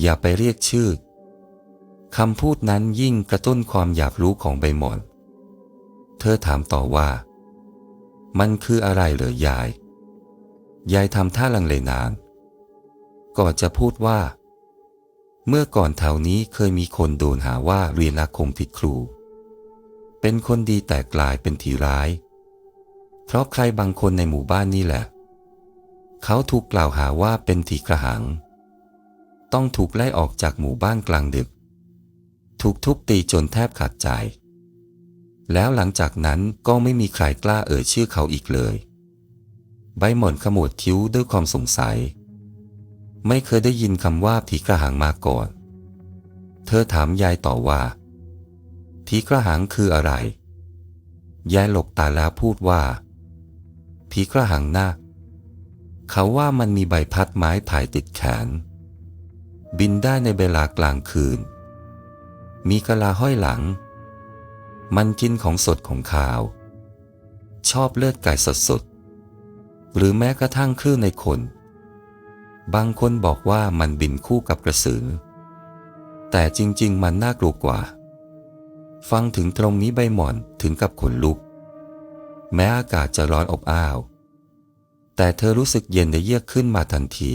อย่าไปเรียกชื่อคำพูดนั้นยิ่งกระตุ้นความอยากรู้ของใบหมอนเธอถามต่อว่า มันคืออะไรเหรอยาย ยายทำท่าลังเลนานก่อนจะพูดว่า เมื่อก่อนแถวนี้เคยมีคนโดนหาว่าเรียนอาคมผิดครู เป็นคนดีแต่กลายเป็นทีร้าย เพราะใครบางคนในหมู่บ้านนี่แหละ เขาถูกกล่าวหาว่าเป็นถีกระหัง ต้องถูกไล่ออกจากหมู่บ้านกลางดึก ถูกทุบตีจนแทบขาดใจ แล้วหลังจากนั้นก็ไม่มีใครกล้าเอ่ยชื่อเขาอีกเลย ใบหม่อนขมวดคิ้วด้วยความสงสัย ไม่เคยได้ยินคำว่าผีกระหังมาก่อน เธอถามยายต่อว่าผีกระหังคืออะไร ยายหลบตาแล้วพูดว่าผีกระหังนาคเขาว่ามันมีใบพัดไม้ไผ่ติดแขน บินได้ในเวลากลางคืน มีกะลาห้อยหลัง มันกินของสดของขาว ชอบเลือดไก่สดสดๆหรือแม้กระทั่งคลื่นในคน บางคนบอกว่ามันบินคู่กับกระสือ แต่จริง ๆ มันน่ากลัวกว่า ฟังถึงตรงนี้ใบหมอนถึงกับขนลุก แม้อากาศจะร้อนอบอ้าว แต่เธอรู้สึกเย็นในเยือกขึ้นมาทันที